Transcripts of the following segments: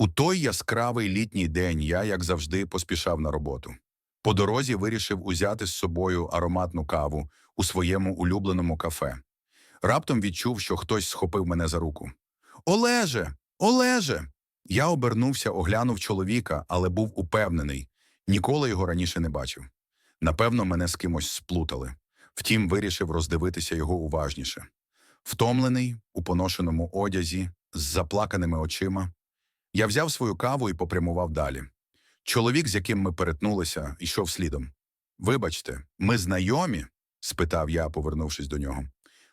У той яскравий літній день я, як завжди, поспішав на роботу. По дорозі вирішив узяти з собою ароматну каву у своєму улюбленому кафе. Раптом відчув, що хтось схопив мене за руку. Олеже! Олеже! Я обернувся, оглянув чоловіка, але був упевнений. Ніколи його раніше не бачив. Напевно, мене з кимось сплутали. Втім, вирішив роздивитися його уважніше. Втомлений, у поношеному одязі, з заплаканими очима, я взяв свою каву і попрямував далі. Чоловік, з яким ми перетнулися, йшов слідом. Вибачте, ми знайомі? спитав я, повернувшись до нього.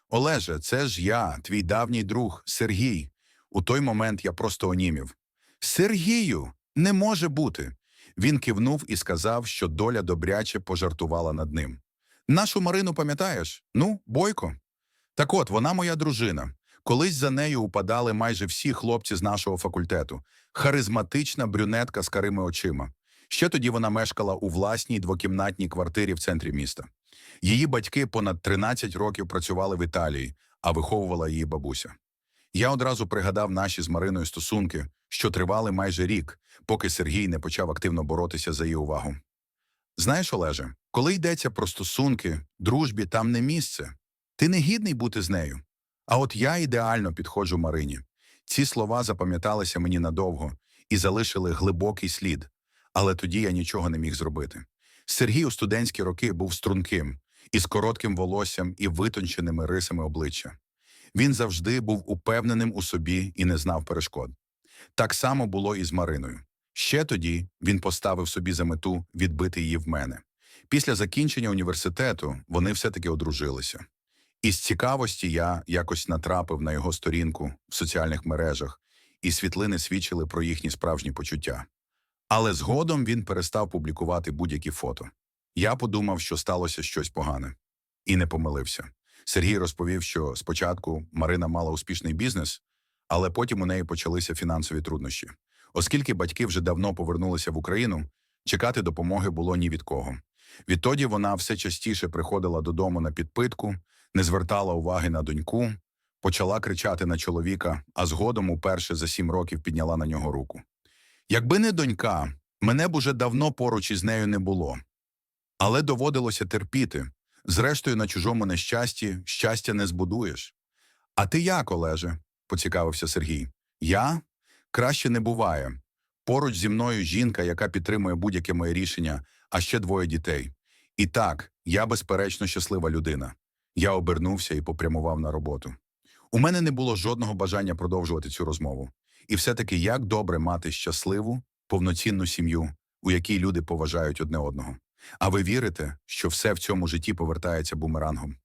Олеже, це ж я, твій давній друг, Сергій. У той момент я просто онімів. Сергію, не може бути. Він кивнув і сказав, що доля добряче пожартувала над ним. Нашу Марину пам'ятаєш? Ну, бойко. Так от, вона моя дружина. Колись за нею упадали майже всі хлопці з нашого факультету. Харизматична брюнетка з карими очима. Ще тоді вона мешкала у власній двокімнатній квартирі в центрі міста. Її батьки понад 13 років працювали в Італії, а виховувала її бабуся. Я одразу пригадав наші з Мариною стосунки, що тривали майже рік, поки Сергій не почав активно боротися за її увагу. Знаєш, Олеже, коли йдеться про стосунки, дружбі там не місце. Ти не гідний бути з нею. А от я ідеально підходжу Марині. Ці слова запам'яталися мені надовго і залишили глибокий слід, але тоді я нічого не міг зробити. Сергій у студентські роки був струнким, із коротким волоссям і витонченими рисами обличчя. Він завжди був упевненим у собі і не знав перешкод. Так само було і з Мариною. Ще тоді він поставив собі за мету відбити її в мене. Після закінчення університету вони все-таки одружилися. Із цікавості я якось натрапив на його сторінку в соціальних мережах, і світлини свідчили про їхні справжні почуття. Але згодом він перестав публікувати будь-які фото. Я подумав, що сталося щось погане. І не помилився. Сергій розповів, що спочатку Марина мала успішний бізнес, але потім у неї почалися фінансові труднощі. Оскільки батьки вже давно повернулися в Україну, чекати допомоги було ні від кого. Відтоді вона все частіше приходила додому на підпитку, не звертала уваги на доньку, почала кричати на чоловіка, а згодом уперше за сім років підняла на нього руку. Якби не донька, мене б уже давно поруч із нею не було. Але доводилося терпіти. Зрештою, на чужому нещасті щастя не збудуєш. А ти як, Олеже? поцікавився Сергій. Я? Краще не буває. Поруч зі мною жінка, яка підтримує будь-яке моє рішення, а ще двоє дітей. І так, я безперечно щаслива людина. Я обернувся і попрямував на роботу. У мене не було жодного бажання продовжувати цю розмову. І все-таки як добре мати щасливу, повноцінну сім'ю, у якій люди поважають одне одного. А ви вірите, що все в цьому житті повертається бумерангом?